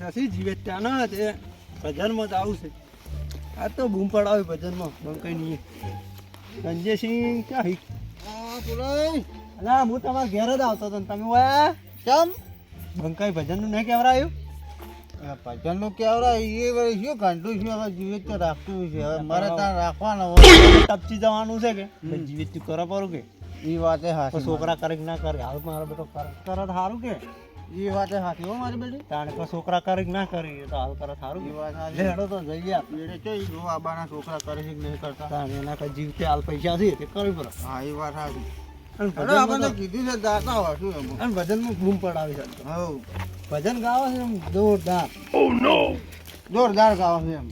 રાખ્યા છે જીવે ત્યાંના તે ભજનમાં જ આવું છે. આ તો બૂમ પડાવે ભજનમાં બંકાઈ નહીં. સંજયસિંહ ક્યાં હી? અલા હું તમારા ઘેર જ આવતો હતો ને તમે વાયા કેમ? બંકાઈ ભજનનું નહીં કેવરાયું ભજનનું કેવડા એ શું કાંટું છે હવે જીવિત તો રાખતું છે. હવે મારે ત્યાં રાખવાનો હોય. ટપચી જવાનું છે કે? જીવિત તું કરો પરું કે? એ વાતે તો છોકરા કરે કે ના કરે? હાલ મારો બેટો કરે. કરે સારું કે. એ વાત સાચી હો મારી બેટી. તાણે તો છોકરા કરે કે ના કરે એ તો હાલ કરે સારું. એ કે વાત હાથી. હેડો તો જઈએ આપણે. કઈ જો આબાના છોકરા કરે છે કે નહીં કરતા? તાણે એના કઈ જીવતે હાલ પૈસા છે તે કરવી પડે. હા એ વાત સાચી અને અરે આપણે તો ભજનમાં કીધું છે દાતા હોય શું એમ? અને ભજનમાં બૂમ પડાવી છે હવ ભજન ગાવા છે એમ? જોરદાર. જોરદાર ગાવા છે એમ.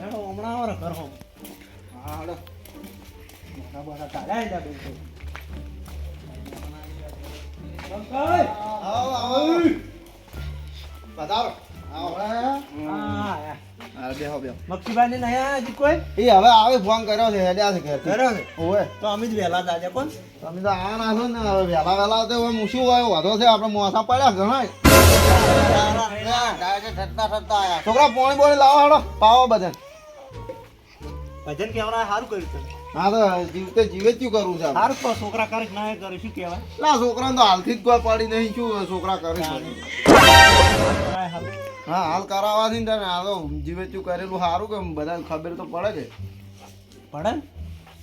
હમણાં કરો ને હા હા. હા. નહીં હજી કોઈ? એ હવે આવે ફોન કર્યો છે હેડ્યા છે ઘેરથી. કર્યો છે? ઓવે તો અમે જ વહેલા તાજા કોણ? તમે તો આ ના છો ને હવે વહેલા વહેલા તો મૂછું હોય વાંધો છે આપણે મોસા પડ્યા ઘણા છોકરા પોણી બોણી લાવો હાડો. પાવો બધા ભજન કેવડા સારું કર્યું તમે. હા તો જીવતે જીવે જ કરવું છે હાર તો છોકરા કરે ના કરે શું કહેવાય? લા છોકરાને તો હાલથી જ કોઈ પડી નહીં શું છોકરા કરે? કરાય. હા હાલ કરાવવાથી ને તને. આ તો જીવે શું કરેલું સારું કે બધા ખબર તો પડે કે પડે? ને?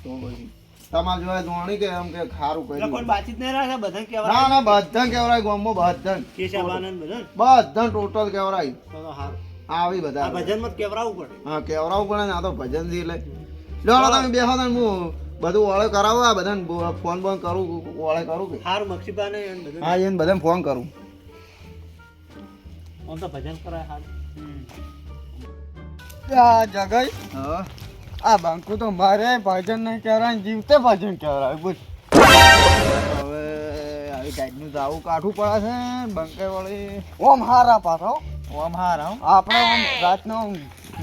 તો પછી તમારે જોવા ધોણી કે એમ કે સારું એટલે કોઈ કર્યું બાતચીત નહીં રાખે બધા ના ના બધા કેવરાય ગામમાં બધા કેશાબાને બધા બધા ટોટલ કેવરાય તો તો આવી બધા ભજનમાં જ કેવરાવું પડે. હા કેવરાવું પડે ને આ તો ભજનથી એટલે. લો તમે બેહો ને હું બધું ઓળે કરાવો આ બધાને ફોન બોન કરું ઓળે કરું કે? સારું મક્ષીબાને હા એને બધાને ફોન કરું. આમ તો ભજન કરાય આ જગઈ હા. આ બાંકુ તો મારે ભજન નહીં કહેવાય ને જીવતે ભજન કહેવાય બોલ હવે આવી ટાઈપનું તો આવું કાઠું પડે છે બંકે વળી ઓમ હારા પાછો. ઓમ હારા આપણે ઓમ રાતનો ઓમ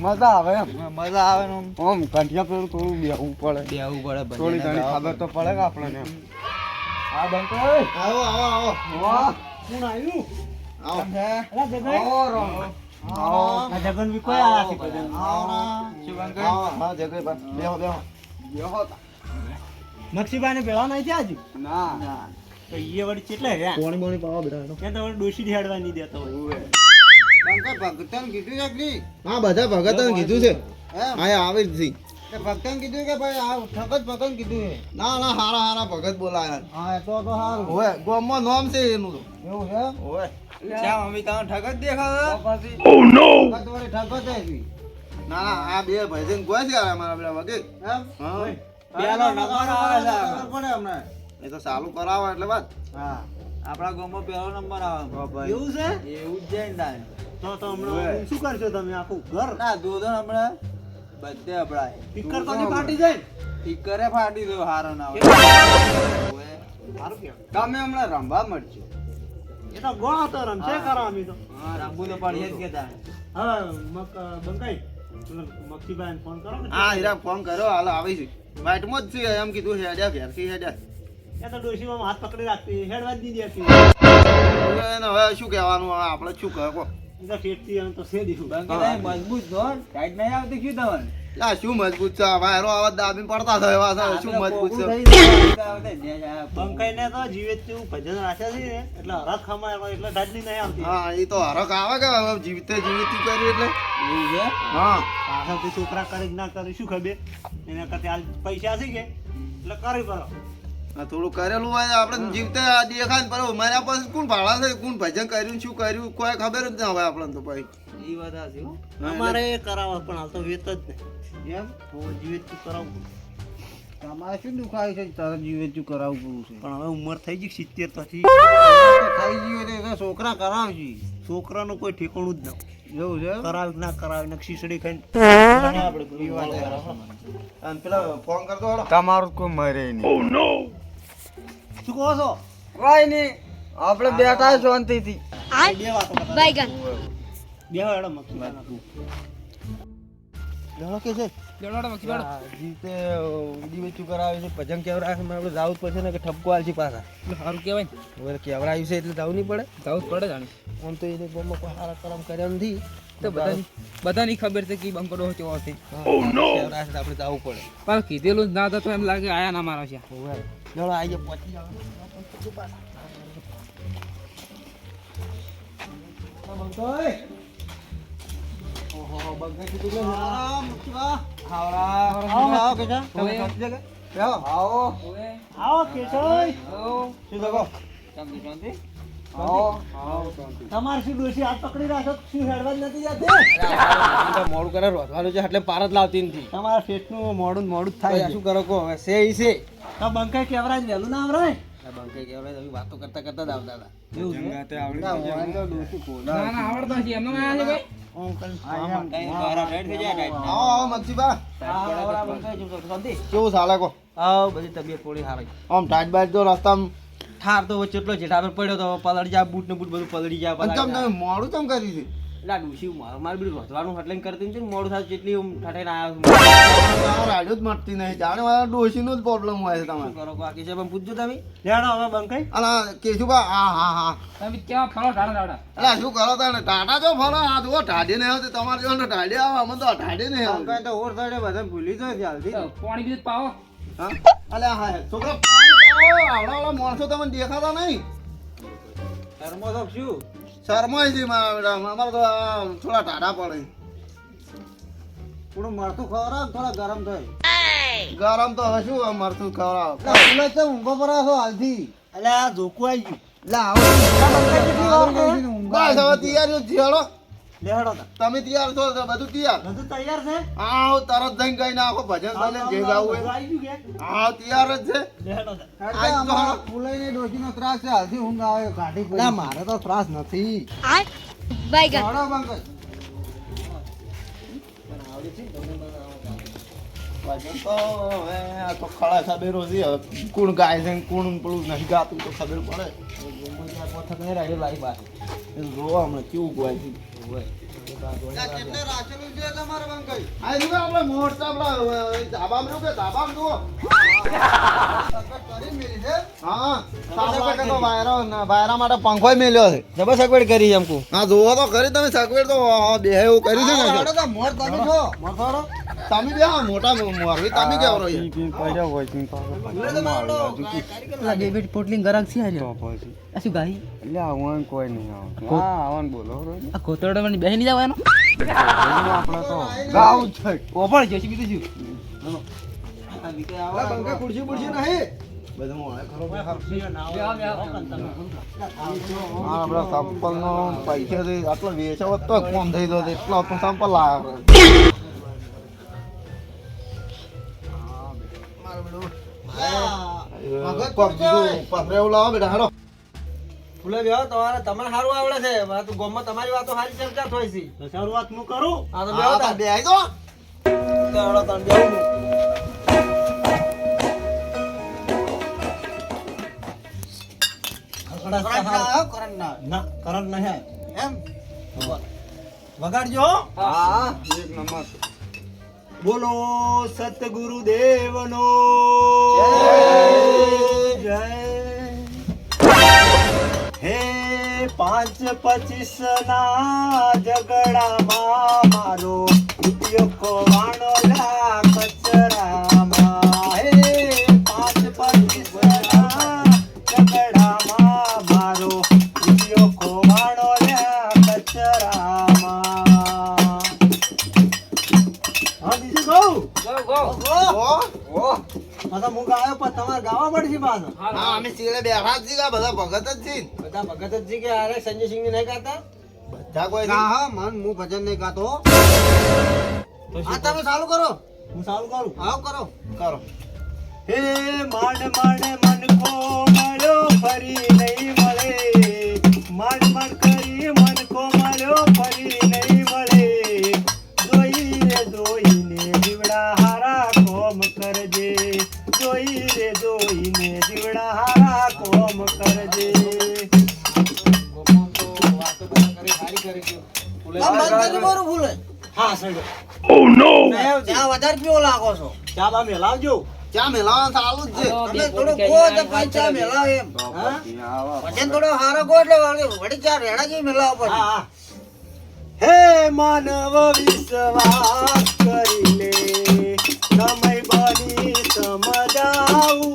મજા આવે એમ. મજા આવે ને ઓમ કંઠિયા પેલું થોડું બેહવું પડે. બેહવું પડે થોડી ઘણી ખબર તો પડે. કે આપણને એમ. હા બંકે આવો આવો આવો. વાહ. કોણ આવ્યું? આવો. આવો. આવો. આ જગન બી કોઈ આયા છે ભજન આવો હા જગઈભાઈ બેહો બેહો. બેહો. મક્ષીબાને ભેળા નહીં થયા હજુ? ના. તો એ વળી કેટલા રહ્યા? પોણી બોણી પાવા બધા કે તો ડોશી હેડવા નહીં દેતો હોય? ભગતન કીધું છે હા બધા ભગતન કીધું છે. હા એ જ ભગતન કીધું કે ભાઈ આ ઠગત ભગતન કીધું છે. ના ના હારા હારા ભગત બોલાયા હા તો તો ગોમમાં નામ છે એનું તો. એવું છે? ઓય. શ્યામ અમે તમે ઠગત દેખાવે? ભગત ઠગત હે ના ના આ બે ભાઈજન ગોય છે અમારા પેલા એમ? હા. પેલો નંબર આવે છે પડે હમણાં એ તો ચાલુ કરાવો એટલે વાત. હા. આપણા ગામમાં પહેલો નંબર આવે. એવું છે? એવું જ જાય ને તારે. તો તો હમણાં શું કરશો તમે આખું ઘર? ના દોધણ હમણાં બધે અપડાય ટીકર તો નહીં ફાટી જાય ટીકરે ફાટી ગયો હારો ના કહેવાય. તમે હમણાં રમવા મળજો. એ તો હતો તો રમશે કરો અમે તો. હા રમવું તો પડીએ જ કે તારે હવે મક બંકાઈ. મક્ષીભાઈને ફોન કરો હા હીરા ફોન કર્યો. હાલ આવી છે વાઇટમાં જ છે એમ કીધું હેડ્યા ઘેરથી હેડ્યા. એ તો ડોશીમાં હાથ પકડી રાખતી હેડવા જ નહીં દેતી. એને હવે શું કહેવાનું હવે આપણે શું કહે કહો. તો શેઠથી એમ તો છે. દીધું મજબૂત છો ટાઈટ નહીં આવતી શું તમને લા શું મજબૂત છે? આ વાયરો આવા દાબીને પડતા થયો આ શું મજબૂત છે? બંકાઈ ને તો જીવે તેવું ભજન રાખ્યા છે એટલે હરખ ખમાય એટલે ડાડલી નહીં આવતી. હા એ તો હરખ આવે કે જીવતે જીવિત કરી એટલે? એવું છે? હા. પાછળથી છોકરા કરે ના કરે શું ખબર? એના કરતા પૈસા છે કે? એટલે કરી કરો આ થોડું કરેલું હોય આપણે જીવતે આ દેખાય ને પર મારા પાસે કોણ ભાડા છે? કોણ ભજન કર્યું શું કર્યું? કોઈ ખબર જ ના હોય આપણને તો ભાઈ. એ વાત સાચી હો. અમારે કરાવવા પણ હાલ તો વેત જ નહીં. એમ? બહુ જીવે તું કરાવવું તમારે શું દુખાય છે? તારે જીવે શું કરાવવું છે. પણ હવે ઉંમર થઈ ગઈ સિત્તેર પછી. થઈ ગયું એટલે છોકરા કરાવજી. છોકરાનું કોઈ ઠેકાણું જ ન. એવું છે? કરાવે ના કરાવે ને ખીચડી ખાઈને. એ વાત છે. અને પેલા ફોન કરતો હાલો. તમારું કોઈ મરે નહીં. શું કહો છો? કોઈ નહીં આપણે બેઠા શાંતિથી. બે વાતો કે છે? જીતે વેચું કરાવે ભજન કેવરાવે છે આપણે જાવું જ પડશે ને કે ઠપકો આલજી પાછા. સારું કહેવાય ને. છે એટલે જવું નહીં પડે. જવું જ પડે જાણે. આમ તો એને ગામમાં કોઈ સારા કરમ કર્યા નથી. તો બધાની બધાની ખબર છે કે બંકડો કેવો છે છે તો આપણે જવું પડે. પણ કીધેલું જ ના તો એમ લાગે આયા ના મારા છે. ચલો આઈએ પહોંચી જાવ આવો, કેશવ. શું જગો? શાંતિ શાંતિ. તમારે શું ડોશી હાથ પકડી રાખો? શું હેડવા જ નથી જતી? મોડું કરે રોધવાનું છે એટલે પાર જ લાવતી નથી. તમારા શેઠનું મોડું મોડું જ થાય થાય શું કરો કહો? હવે છે ઈ છે. તો બંકાઈ કેવરાજ વહેલું ના આવરાય? બંકાઈ કહેવાય વાતો કરતા કરતા જ આવતા હતા. એવું છે? જંગાતે આવડી ના, ગયું. હોય તો ડોશી ભોળા. ના ના આવડતા છે એમને આયા છે ભાઈ. ઓમ કરી- આવો, આવો, આવો, મગજીભા. આવડા બંકાઈ જેવું તો શાંતિ? કેવું ચાલે કો? બધી તબિયત થોડી સારી આમ ટાઈટ બાઈટ તો રસ્તામાં ઠાર તો વચ્ચે એટલો જેઠા પર પડ્યો તો પલળી જાય બૂટ ને બૂટ બધું પલળી જાય તમે તમે મોડું ચમ કરી દીધું? એટલે આ ડૂસી મારું મારું બધું રોધવાનું એટલે કરતી નથી ને મોડું થાય જેટલી હું ઠઠાઈને આવ્યો છું. રાડ્યો જ મળતી નહીં. જાણે મારા ડોસીનો જ પ્રોબ્લેમ હોય છે શું તમારે. કરો બાકી છે? પણ પૂછજો તમે. લેડો હવે બંકાઈ આ કેશુભા હા હા હા. તમે કેવા ફરો ટાણા ટાણા અલા શું કરો તને ટાટા જો ફરો. આ જો ટાઢી નહીં આવતી. તમારે જો ટાઢી આવે અમે તો ટાઢી નહીં આવતી. તો ઓર સાઈડે બધા ભૂલી જાય જલ્દી પાણી બીજું પાવો. હા. અલ્યા હા. છોકરા પાણી આવડા આવડા માણસો તમને દેખાતા નહીં. ધર્મો તો શું? શરમાય છે મારા અમારે તો આ થોડા ટાઢા પડે. થોડું મરતું ખવડાવ થોડા ગરમ થાય. ગરમ તો હવે શું મરતું ખવડાવ? ઊંઘો પર છો હાલથી. એટલે આ ધોકું આવી ગયું. એટલે બસ હવે તૈયારીઓ થયો લેહડો તમે તૈયાર છો તો બધું તૈયાર. બધું તૈયાર છે? તરત જઈને ગઈ નાખો ભજન કરીને જે ગાવું હોય. તૈયાર જ છે. આજ તો ફૂલાઈને ડોશીનો ત્રાસ છે હાલથી ઊંઘ આવે કાઢી ના મારે તો ત્રાસ નથી. Bye, હડો બંકજ ભજન તો હવે આ તો ખડા સાબેરો રોજી હવે કોણ ગાય છે કોણ પેલું નહીં ગાતું તો ખબર પડે. જોવા હમણાં કેવું ગાય છે. આ મોટા પંખો મેલ્યો છે. જબર સગવડ કરી એમ કુ હા જોવો તો કરી તમે સગવડ તો બે એવું કર્યું છે ને મોર તમે છો. મોર થોડો તમે બે મોટા મોરવી તમે કેવો રહો પી પીને પડ્યા હોય પીને પાછો મારી આજુ કી- ડેવિડ પોટલિંગ ગરાક છે તો પછી. આ શું ગાઈ એટલે આવવાનું કોઈ નહીં આવતું. હા, આવવાનું બોલો. આ કોતરડો મને બેહી નહીં જવાનો? એનું આપણે તો. ગાવું જ છે. ઓપણ છે બીજું શું પંખા ખુરશી બુરશી નહીં. બધું મળે ખરો હા સંપલ નો પૈસા આટલો વેચાવ તો કોણ થઈ ગયો એટલો તો સંપલ લાવ્યો. પથરેવું લાવો બેટા હાલો. ફૂલે બેહો તમારે તમને સારું આવડે છે. આ તો તમારી વાતો સારી ચર્ચા થાય છે. શરૂઆત હું કરું? હા તો બેહો દો તો બેહું ના કરંટ નહીં એમ? વગાડજો હા. એક નંબર. બોલો સતગુરુ દેવનો જય. હે પાંચ પચીસ ના ઝઘડામાં મારો છીએ બધા ભગત જ છે. બધા ભગત જ છે કે અરે સંજય સિંહ નહીં ગાતા? બધા કોઈ ના હા મન હું ભજન નહીં ગાતો. આ તમે ચાલુ કરો. હું ચાલુ કરું? આવ કરો. કરો. હે માડ માડ મન કો મળ્યો? ફરી નહીં મળે. માડ માંડ હા હા. હે માનવ વિશ્વાસ કરી લે. સમય બની સમજાવું.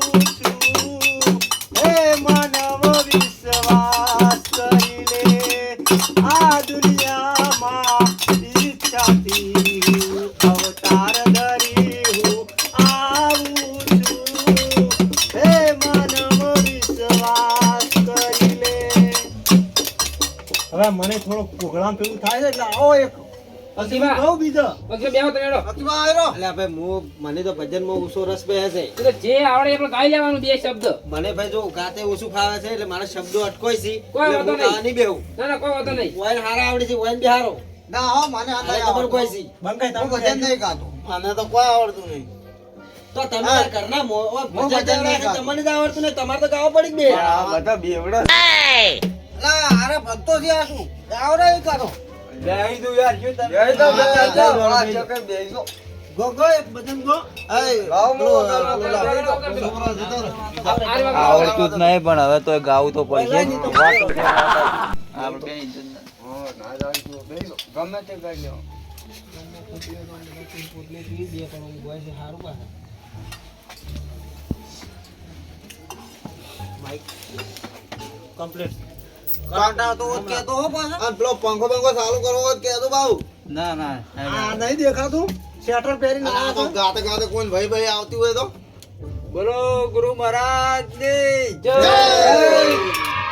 હવે મને થોડો પ્રોગ્રામ પેલું થાય છે એટલે આવો એક પ્રતિભા. કહું બીજો. પછી બેહો તમે હેડો. પ્રતિભા આવ્યો એટલે ભાઈ હું મને તો ભજનમાં ઓછો રસ બે છે. તો જે આવડે એ ગાઈ લેવાનું બે શબ્દ. મને ભાઈ જો ગાતે ઓછું ફાવે છે એટલે મારા શબ્દો અટકોય છે. કોઈ એટલે નહીં. ગાવા બેહું. ના ના કોઈ વાંધો નહીં. વાઈન હારા આવડે છે વાઈન બી ના હો મને આ ખબર કોઈ છે. બંકાઈ હું ભજન નહીં ગાતો. મને તો કોઈ આવડતું નહીં. તો તમે. તાર મો- ભજન. તમને જ આવડતું નહીં. તમારે તો ગાવા પડી બે. બધા બેવડા ભક્તો છે આ શું? આવડે ઈ ગાતો બેહી દઉં યાર શું તમે બેહી દો બેહી દો આ ચક્કર બેહી દો ગો ગો એક ભજન ગો આવડતું જ નહીં પણ હવે તો ગાવું તો પડશે આપણે. ગમે તે કરી લ્યો કમ્પ્લીટ કાંટા તો હોત કહેતો હો પાછો. અને પેલો પંખો ચાલુ કરવો હોત બાઉ. ના ના નહીં દેખાતું. સ્વેટર પહેરીને ગાતે ગાતે કોઈ ભાઈ ભાઈ આવતી હોય તો. બોલો ગુરુ મહારાજ જય.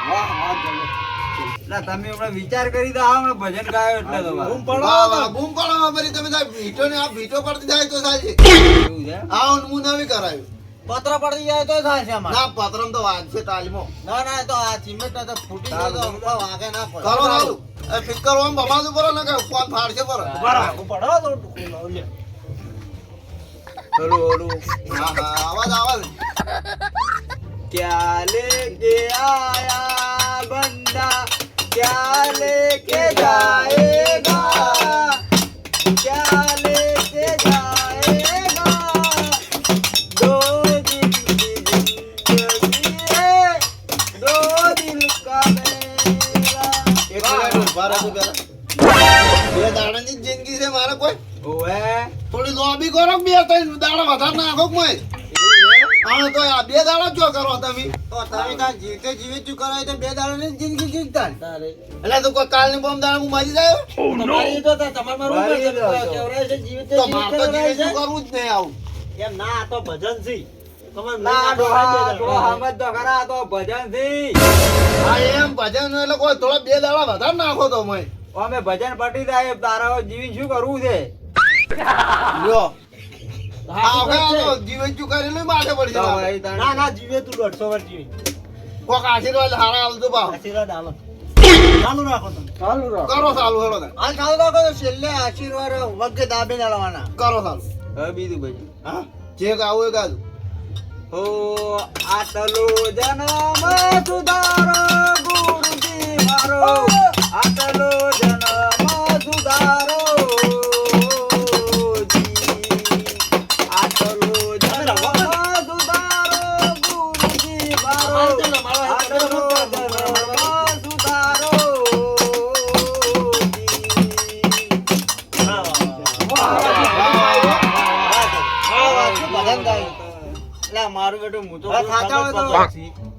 વાહ વાહ જય. ના તમે હમણાં વિચાર કરી દો હમણાં ભજન ગાયો એટલે તો બૂમ પડો બૂમ પડો તમે સાહેબ ભીટો ને આ ભીટો પડતી જાય તો થાય છે? આ હું હું નવી કરાયું. પત્ર પડી જાય તો થાય છે અમારે ના પત્રમ તો વાગશે તાલીમો ના ના તો આ સિમેન્ટ તો ફૂટી જાય તો અમુક વાગે ના પડે કરો સારું એ ફિટ કરો આમ બમાડું પડો ને કે કોણ ફાડશે પડો બરાબર પડો તો ટુકડો લે. ઓલું ઓલું હા હા આવાજ આવાજ क्या लेके आया बंदा क्या लेके जाएगा બે જિંદગી છે મારે કોઈ? ઓએ થોડી લોબી કરો બે ત્રણ દાડા વધારે નાખો કોઈ હા તો આ બે દાડા જો કરો તમે. તો તમે કાં જીતે જીવી જ કરો તો બે દાડાની જિંદગી જીવતા. એટલે તું કોઈ કાલની બોમ દાડા હું મરી જાય? તમારી તો તો તમારે મારું મારી છે. તો. જીવતે તો મારે તો જીવે છે. કરવું જ નહીં આવું. એમ ના આ તો ભજન છે. તો તો ભજનથી હા એમ ભજન એટલે કોઈ થોડા બે દાડા વધારે નાખો તો મોય. અમે ભજન પટી જાય તારા જીવી શું કરવું છે? લ્યો. જીવન ચુકારેલું માથે પડી જવાનું. તાણે- ના ના જીવે તું દોઢસો વર્ષ જીવી. કોક આશીર્વાદ હારા આલજો ભાવ આશીર્વાદ આલો. ચાલુ રાખો તમે. ચાલુ રાખ. કરો ચાલુ હેડો. હાલ ચાલુ રાખો તો છેલ્લે આશીર્વાદ વગે દાબીને લાવવાના. કરો ચાલુ. હવે બીજું ભાઈ હા? જે ગાવું એ ગાજો. હો આટલો જન્મ સુધારો ગુરુજી મારો. આટલો જન્મ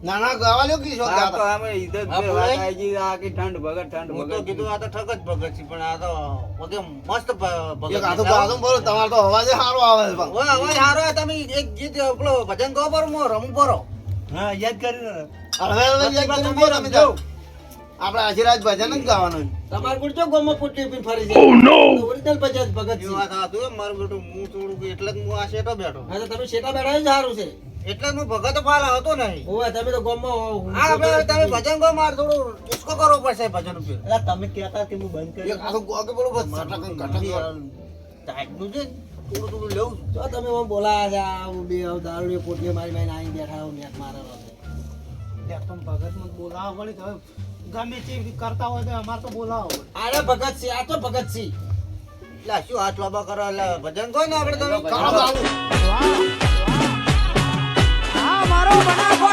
ના ના ગાવા લ્યો કિશોર આ તો આ કે ઠંડ ભગત ઠંડ કીધું આ તો ઠગ જ ભગત છે પણ આ તો મસ્ત ભગત આ તો છે. બોલો તમારો તો અવાજ સારો આવે છે પણ. અવાજ હારો હોય, તમે એક ગીત પેલો ભજન ગાઓ પર હું રમું પરો. હા યાદ કરી હવે હવે. આપણે આશીર્વાદ ભજન જ ગાવાનું તમાર ગુડ ચો ગોમો પુટ્ટી પી ફરી જાય ઓ નો ઓરિજિનલ ભજન ભગત છે વાત હતું મારું બેટું હું થોડું એટલે જ હું આ શેટો બેઠો. હા તો તમે શેટા બેઠા જ સારું છે. એટલે હું ભગત ફાલ હતો નહીં. ઓય તમે તો ગોમો હા આપણે તમે ભજન ગો માર થોડું ઉસ્કો કરવો પડશે ભજન ઉપર. એટલે તમે કહેતા કે હું બંધ કરી આ તો ગોગે બોલો બસ સટક કટક ટાઈપનું છે. થોડું થોડું લેવું તો તમે મને બોલાયા છે આ હું બે દારૂ પોટીએ મારી મારી આવીને બેઠા હું નેટ મારે ભગત મને બોલાવો પડે તો ગમે તે કરતા હોય તો અમારે તો બોલાવો અરે ભગતસિંહ આ તો ભગતસિંહ. લા શું હાથ લાંબા કરો? એટલે ભજન કહો ને આપણે તમે. હા મારો બનાવો